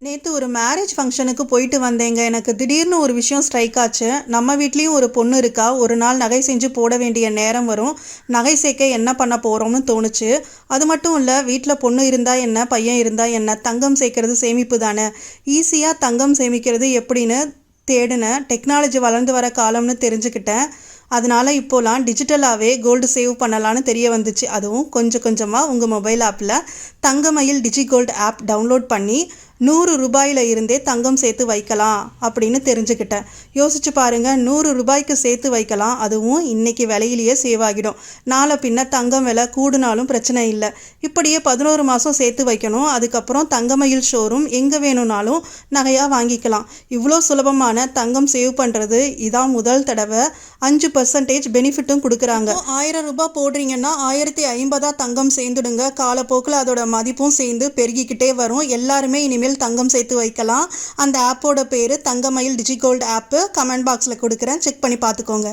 நேற்று ஒரு மேரேஜ் ஃபங்க்ஷனுக்கு போயிட்டு வந்தேங்க. எனக்கு திடீர்னு ஒரு விஷயம் ஸ்ட்ரைக் ஆச்சு. நம்ம வீட்லேயும் ஒரு பொண்ணு இருக்கா? ஒரு நாள் நகை செஞ்சு போட வேண்டிய நேரம் வரும். நகை சேர்க்க என்ன பண்ண போகிறோம்னு தோணுச்சு. அது மட்டும் இல்லை வீட்டில் பொண்ணு இருந்தால் என்ன? பையன் இருந்தால் என்ன? தங்கம் சேர்க்கறது சேமிப்பு தானே? ஈஸியாக தங்கம் சேமிக்கிறது எப்படின்னு தேடினேன் டெக்னாலஜி வளர்ந்து வர காலம்னு தெரிஞ்சுக்கிட்டேன். அதனால் இப்போலாம் டிஜிட்டலாகவே கோல்டு சேவ் பண்ணலான்னு தெரிய வந்துச்சு. அதுவும் கொஞ்சம் கொஞ்சமாக உங்கள் மொபைல் ஆப்பில் Thangamayil digi gold app download பண்ணி நூறு ரூபாயில இருந்தே தங்கம் சேர்த்து வைக்கலாம் அப்படின்னு தெரிஞ்சுக்கிட்டேன். யோசிச்சு பாருங்க நூறு ரூபாய்க்கு சேர்த்து வைக்கலாம் அதுவும் இன்னைக்கு விலையிலேயே சேவ் ஆகிடும் நாளை பின்ன தங்கம் விலை கூடுனாலும் பிரச்சனை இல்லை. இப்படியே பதினோரு மாதம் சேர்த்து வைக்கணும் அதுக்கப்புறம் தங்கமயில் ஷோரூம் எங்கே வேணும்னாலும் நகையாக வாங்கிக்கலாம். இவ்வளோ சுலபமான தங்கம் சேவ் பண்ணுறது இதான் முதல் தடவை. அஞ்சு பர்சன்டேஜ் பெனிஃபிட்டும் கொடுக்குறாங்க. ஆயிரம் ரூபாய் போடுறீங்கன்னா ஆயிரத்தி ஐம்பதாக தங்கம் சேர்ந்துடுங்க. காலப்போக்கில் அதோட மதிப்பும் சேர்ந்து பெருகிக்கிட்டே வரும். எல்லாருமே இனிமேல் தங்கம் சேர்த்து வைக்கலாம். அந்த ஆப்போட பேர் தங்கமயில் டிஜிகோல்டு ஆப்பு கமெண்ட் பாக்ஸில் கொடுக்குறேன். செக் பண்ணி பார்த்துக்கோங்க.